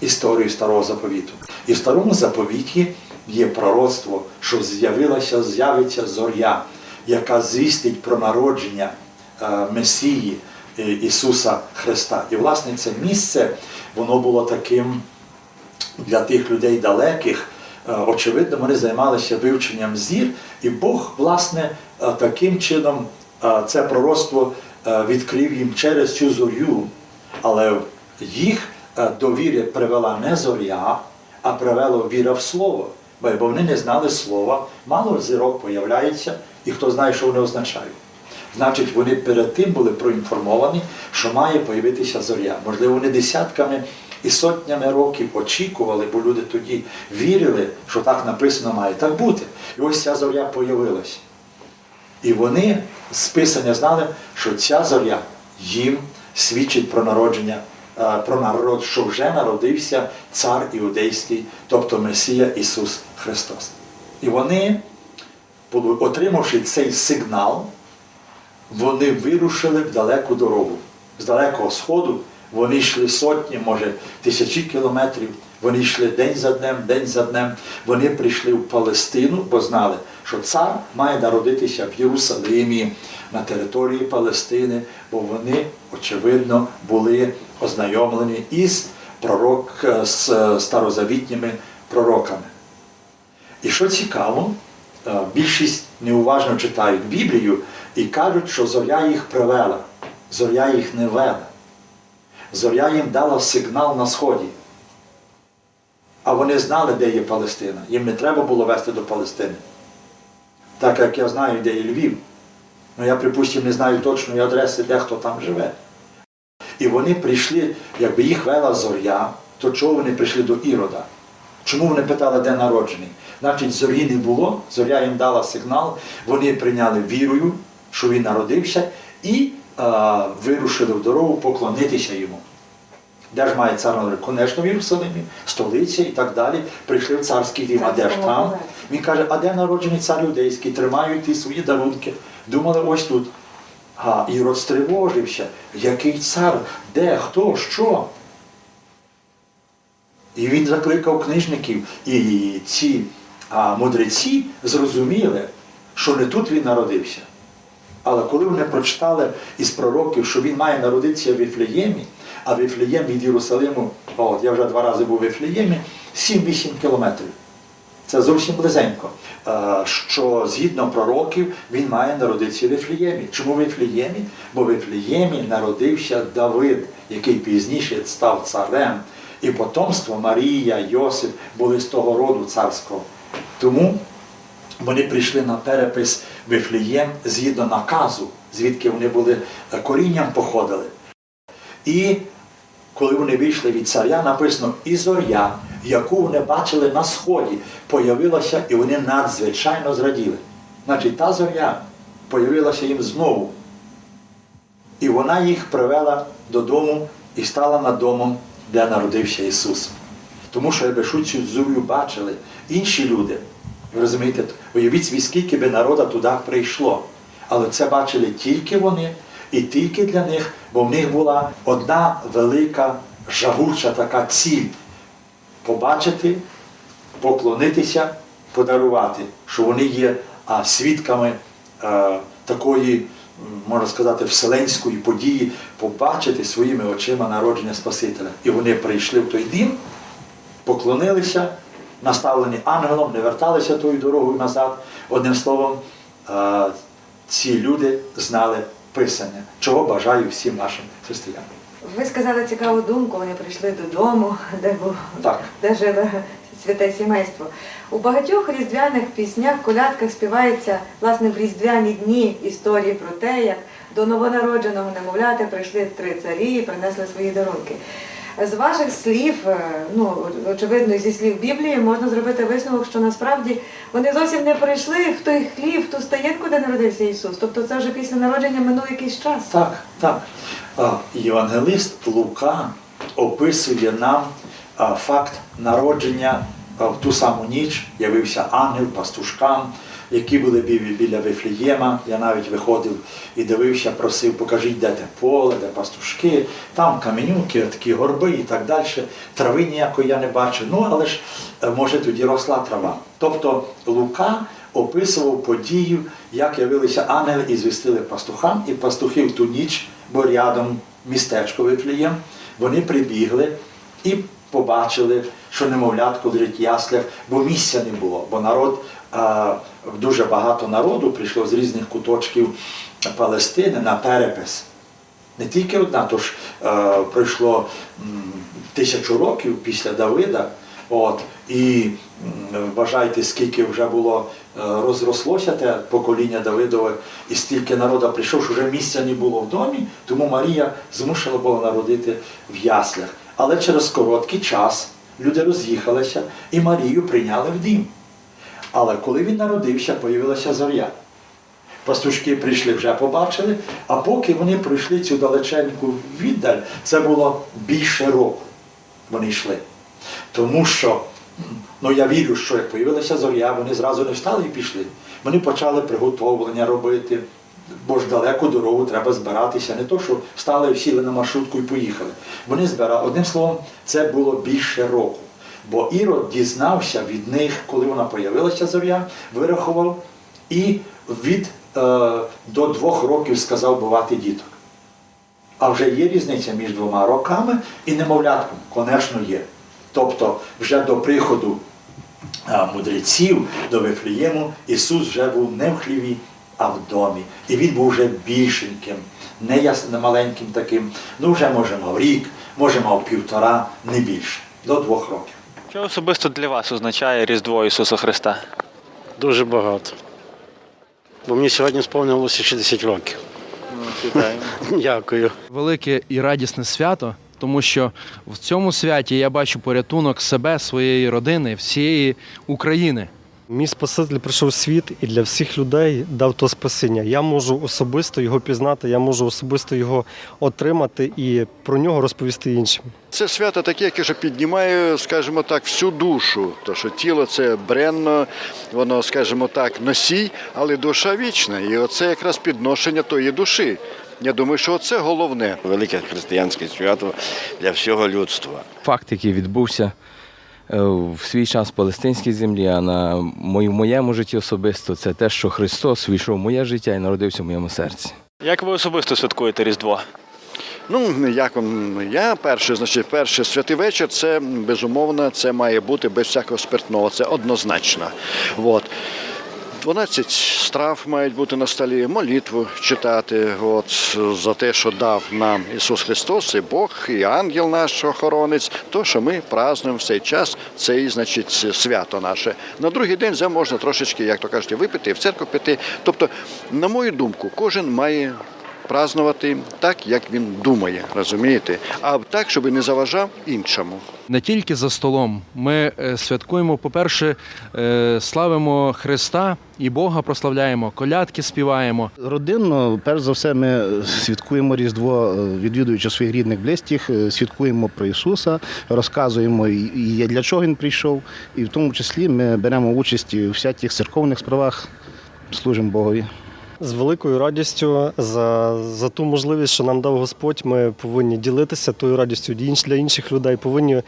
історію старого заповіту. І в старому заповіті є пророцтво, що з'явилася, з'явиться зоря, яка звістить про народження е, Месії е, Ісуса Христа. І власне це місце воно було таким для тих людей далеких. Е, Очевидно, вони займалися вивченням зір, і Бог, власне, таким чином це пророцтво відкрив їм через цю зорю, але їх до віри привела не зоря, а привела віра в слово. Бо вони не знали слова, мало зірок появляється, і хто знає, що вони означають. Значить, вони перед тим були проінформовані, що має появитися зоря. Можливо, вони десятками і сотнями років очікували, бо люди тоді вірили, що так написано має так бути. І ось ця зоря появилася. І вони з Писання знали, що ця зоря їм свідчить про народження, е, про народ, що вже народився цар іудейський, тобто Месія Ісус Христос. І вони, отримавши цей сигнал, вони вирушили в далеку дорогу. З далекого сходу вони йшли сотні, може тисячі кілометрів. Вони йшли день за днем, день за днем. Вони прийшли в Палестину, бо знали, що цар має народитися в Єрусалимі на території Палестини, бо вони, очевидно, були ознайомлені із пророк з старозавітніми пророками. І що цікаво, е, більшість неуважно читають Біблію і кажуть, що зоря їх привела, зоря їх не вела. Зоря їм дала сигнал на сході. А вони знали, де є Палестина. Їм не треба було вести до Палестини. Так як я знаю, де є Львів. Ну я, припустимо, не знаю точної адреси, де хто там живе. І вони прийшли, якби їх вела зоря, то чого вони прийшли до Ірода? Чому вони питали, де народжений? Значить, зорі не було, зоря їм дала сигнал, вони прийняли вірою, що він народився, і е, вирушили в дорогу поклонитися йому. Де ж має цар народити? Конечно, в Єрусалимі, столиця і так далі. Прийшли в царський дім, а де ж там? Він каже, а де народжений цар юдейський? Тримають ті свої дарунки. Думали, ось тут. А Ірод стривожився. Який цар? Де? Хто? Що? І він закликав книжників, і ці а, мудреці зрозуміли, що не тут він народився. Але коли вони прочитали із пророків, що він має народитися в Віфлеємі, а Віфлеєм від Єрусалиму, от я вже два рази був у Віфлеємі, 7-8 кілометрів. Це зовсім близенько. Що згідно пророків він має народитися в Віфлеємі. Чому в Віфлеємі? Бо в Віфлеємі народився Давид, який пізніше став царем. І потомство Марія, Йосип були з того роду царського. Тому вони прийшли на перепис Вифлеєм згідно наказу, звідки вони були корінням походили. І коли вони вийшли від царя, написано і зоря, яку вони бачили на сході, появилася, і вони надзвичайно зраділи. Значить, та зоря появилася їм знову. І вона їх привела додому і стала над домом, де народився Ісус. Тому що якби цю зорю бачили інші люди, ви розумієте, уявіть скільки би народа туди прийшло. Але це бачили тільки вони і тільки для них, бо в них була одна велика жагуча така ціль побачити, поклонитися, подарувати, що вони є а, свідками а, такої, можна сказати, вселенської події, побачити своїми очима народження Спасителя. І вони прийшли в той дім, поклонилися, наставлені ангелом, не верталися тою дорогою назад. Одним словом, е, ці люди знали Писання, чого бажаю всім нашим християнам. Ви сказали цікаву думку, вони прийшли додому, де, Так. де жило святе сімейство. У багатьох різдвяних піснях, колядках співається власне в різдвяні дні історії про те, як до новонародженого немовляти прийшли три царі і принесли свої дарунки. З ваших слів, е, ну очевидно, зі слів Біблії, можна зробити висновок, що насправді вони зовсім не прийшли в той хлів, в ту стаєнку, де народився Ісус. Тобто це вже після народження минув якийсь час. Так, так. Євангелист Лука описує нам факт народження в ту саму ніч, явився ангел пастушкам, які були бі- біля Вифлієма. Я навіть виходив і дивився, просив, покажіть, де те поле, де пастушки, там каменюки, такі горби і так далі. Трави ніякої я не бачив. Ну, але ж е, може тоді росла трава. Тобто Лука описував подію, як явилися ангели і звістили пастухам, і пастухи в ту ніч, бо рядом містечко Вифлієм, вони прибігли і побачили, що немовлятко лежить яслях, бо місця не було, бо народ, а, дуже багато народу прийшло з різних куточків Палестини на перепис. Не тільки одна, то ж е, пройшло м, тисячу років після Давида. От, і вважайте, скільки вже було е, розрослося те покоління Давидове, і стільки народу прийшов, що вже місця не було в домі, тому Марія змушена була народити в яслях. Але через короткий час люди роз'їхалися і Марію прийняли в дім. Але коли він народився, появилася зоря. Пастушки прийшли, вже побачили, а поки вони пройшли цю далеченьку віддаль, це було більше року. Вони йшли. Тому що, ну я вірю, що як появилася зоря, вони зразу не встали і пішли. Вони почали приготовлення робити, бо ж далеку дорогу треба збиратися. Не то, що встали, сіли на маршрутку і поїхали. Вони збирали. Одним словом, це було більше року. Бо Ірод дізнався від них, коли вона появилася зоря, вирахував і від е, до двох років сказав бувати діток. А вже є різниця між двома роками і немовлятком, звісно, є. Тобто, вже до приходу а, мудреців до Вифлієму Ісус вже був не в хліві, а в домі. І він був вже більшеньким, не, яс, маленьким таким. Ну, вже може мав рік, може мав півтора, не більше, до двох років. Що особисто для вас означає Різдво Ісуса Христа? Дуже багато. Бо мені сьогодні сповнилося 60 років. Дякую. велике і радісне свято, тому що в цьому святі я бачу порятунок себе, своєї родини, всієї України. Мій Спаситель прийшов в світ і для всіх людей дав то спасіння. Я можу особисто його пізнати, я можу особисто його отримати і про нього розповісти іншим. Це свято таке, яке що піднімає, скажімо так, всю душу. То що тіло це бренно, воно, скажімо так, носій, але душа вічна. І оце якраз підношення тої душі. Я думаю, що це головне. велике християнське свято для всього людства. факт, який відбувся в свій час в палестинській землі, а на в моєму житті особисто, це те, що Христос війшов в моє життя і народився в моєму серці. Як ви особисто святкуєте Різдво? Ну, як вам, я перше, значить, перше святий вечір, це безумовно, це має бути без всякого спиртного, це однозначно. От. 12 страв мають бути на столі, молитву читати от, за те, що дав нам Ісус Христос, і Бог, і ангел наш охоронець, то, що ми празднуємо в цей час, цей, значить, свято наше. На другий день вже можна трошечки, як то кажуть, випити, і в церкву піти. Тобто, на мою думку, кожен має празднувати так, як він думає, розумієте? А так, щоб не заважав іншому. Не тільки за столом. Ми е, святкуємо, по-перше, е, славимо Христа і Бога прославляємо, колядки співаємо. Родинно, перш за все, ми святкуємо Різдво, е, відвідуючи своїх рідних близьких, святкуємо про Ісуса, розказуємо, і для чого Він прийшов, і в тому числі ми беремо участь у всяких церковних справах, служимо Богові. З великою радістю за, за ту можливість, що нам дав Господь, ми повинні ділитися тою радістю для інших людей, повинні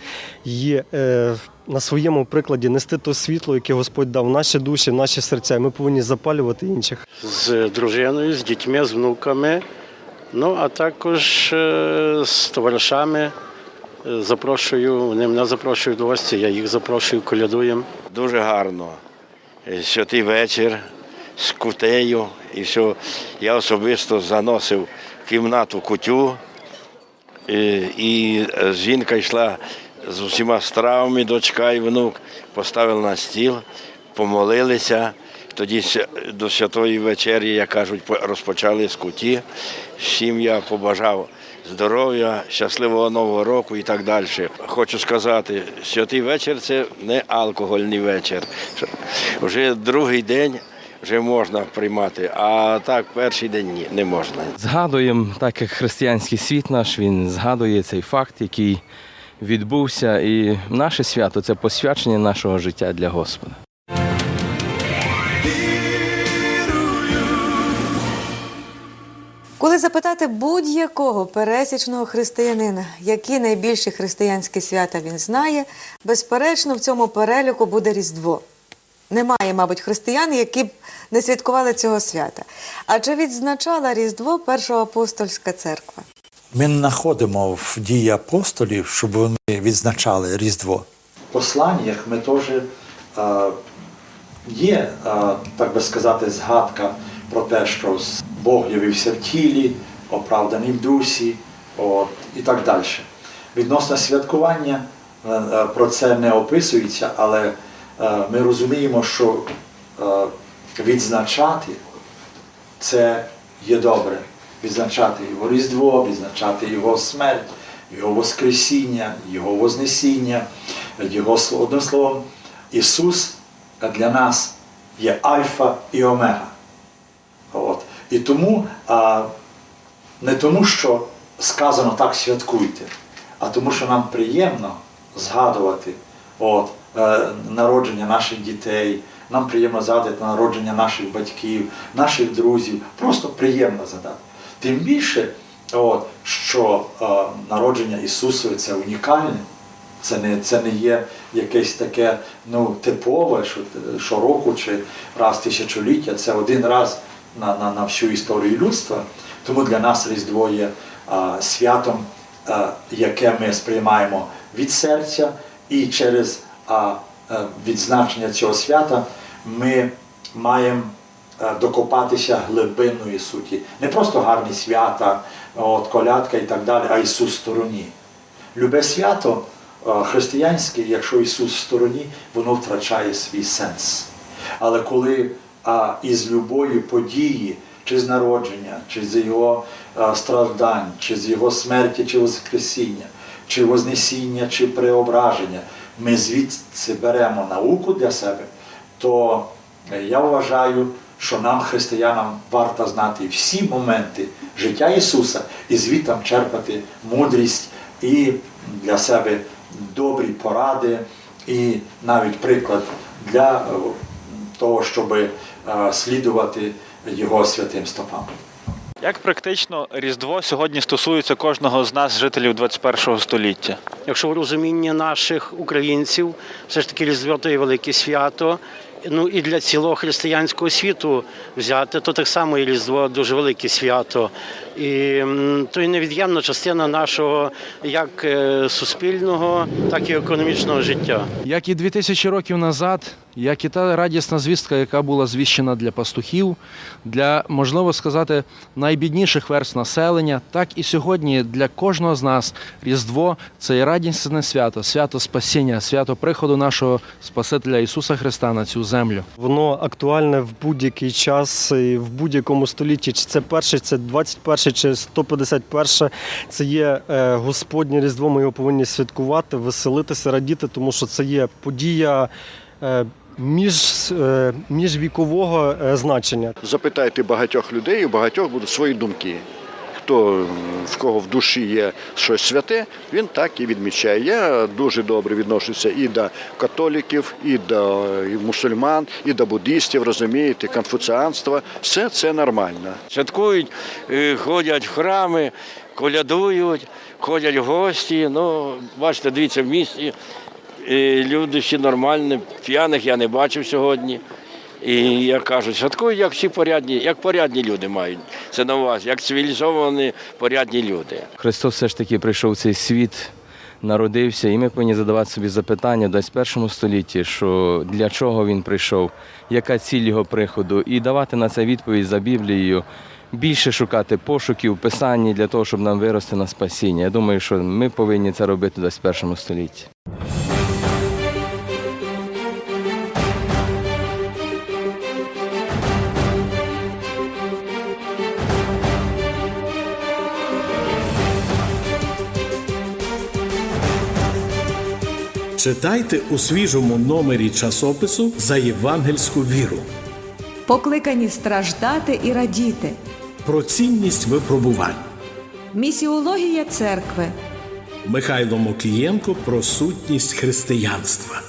її е, на своєму прикладі нести то світло, яке Господь дав в наші душі, в наші серця. і Ми повинні запалювати інших. З дружиною, з дітьми, з внуками. Ну, а також е, з товаришами. Е, Запрошую, вони мене запрошують до гості, я їх запрошую, колядуємо. Дуже гарно. Е, Святий вечір з кутею і все. Я особисто заносив кімнату кутю, і, і е, жінка йшла з усіма стравами, дочка і внук, поставили на стіл, помолилися. Тоді до святої вечері, як кажуть, по- розпочали з куті. Всім я побажав здоров'я, щасливого нового року і так далі. Хочу сказати, святий вечір це не алкогольний вечір. Вже другий день вже можна приймати, а так перший день ні, не можна. Згадуємо, так як християнський світ наш, він згадує цей факт, який відбувся, і наше свято це посвячення нашого життя для Господа. Коли запитати будь-якого пересічного християнина, які найбільші християнські свята він знає, безперечно, в цьому переліку буде Різдво. Немає, мабуть, християн, які б не святкували цього свята. Адже відзначала Різдво Першоапостольська церква. Ми знаходимо в дії апостолів, щоб вони відзначали Різдво. В посланнях ми теж е, є, е, так би сказати, згадка про те, що Бог явився в тілі, оправданий в дусі от, і так далі. Відносно святкування е, е, про це не описується, але ми розуміємо, що е, відзначати це є добре. Відзначати його Різдво, відзначати його смерть, його Воскресіння, його Вознесіння, його одним словом, Ісус для нас є Альфа і Омега. От. І тому а, не тому, що сказано так святкуйте, а тому, що нам приємно згадувати от, е, народження наших дітей, нам приємно згадувати народження наших батьків, наших друзів. Просто приємно згадати. Тим більше, от, що е, народження Ісусове це унікальне. Це не, це не є якесь таке ну, типове, що щороку чи раз тисячоліття, це один раз на, на, на всю історію людства. Тому для нас Різдво є а, святом, а, яке ми сприймаємо від серця, і через а, а, відзначення цього свята ми маємо е, докопатися глибинної суті. Не просто гарні свята, от, колядка і так далі, а Ісус в стороні. Любе свято е, християнське, якщо Ісус в стороні, воно втрачає свій сенс. Але коли а, із любої події, чи з народження, чи з Його а, страждань, чи з Його смерті, чи Воскресіння, чи Вознесіння, чи преображення, ми звідси беремо науку для себе, то е, я вважаю, що нам, християнам, варто знати всі моменти життя Ісуса і звідтам черпати мудрість і для себе добрі поради, і навіть приклад для е, того, щоб е, слідувати Його святим стопам. Як практично Різдво сьогодні стосується кожного з нас, жителів 21 століття? Якщо в розумінні наших українців, все ж таки Різдво є велике свято. Ну і для цілого християнського світу взяти, то так само і Різдво дуже велике свято. І то є невід'ємна частина нашого як е, суспільного, так і економічного життя. Як і 2000 років назад, як і та радісна звістка, яка була звіщена для пастухів, для, можливо сказати, найбідніших верст населення, так і сьогодні для кожного з нас Різдво це є радісне свято, свято спасіння, свято приходу нашого Спасителя Ісуса Христа на цю землю. Воно актуальне в будь-який час і в будь-якому столітті. Чи це перше, чи це 21 чи 151. Це є е, Господнє Різдво. Ми його повинні святкувати, веселитися, радіти, тому що це є подія. е, Між, е, міжвікового значення. Запитайте багатьох людей, у багатьох будуть свої думки. Хто в кого в душі є щось святе, він так і відмічає. Я дуже добре відношуся і до католіків, і до мусульман, і до буддистів, розумієте, конфуціанства. Все це нормально. Святкують, е, ходять в храми, колядують, ходять в гості. Ну, бачите, дивіться, в місті е, люди всі нормальні, п'яних я не бачив сьогодні. І як кажуть, святкують, як всі порядні, як порядні люди мають. Це на увазі, як цивілізовані порядні люди. Христос все ж таки прийшов в цей світ, народився, і ми повинні задавати собі запитання в 21 столітті, що для чого він прийшов, яка ціль його приходу, і давати на це відповідь за Біблією. Більше шукати пошуків писанні для того, щоб нам вирости на спасіння. Я думаю, що ми повинні це робити в 21 столітті. Читайте у свіжому номері часопису за євангельську віру Покликані страждати і радіти. про цінність випробувань. Місіологія церкви. Михайло Мокієнко про сутність християнства,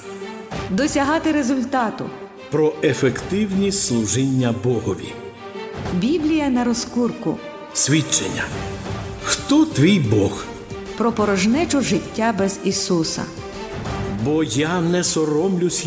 Досягати результату. про ефективність служіння Богові. Біблія на розкурку. Свідчення. Хто твій Бог? Про порожнечу життя без Ісуса. Бо я не соромлюсь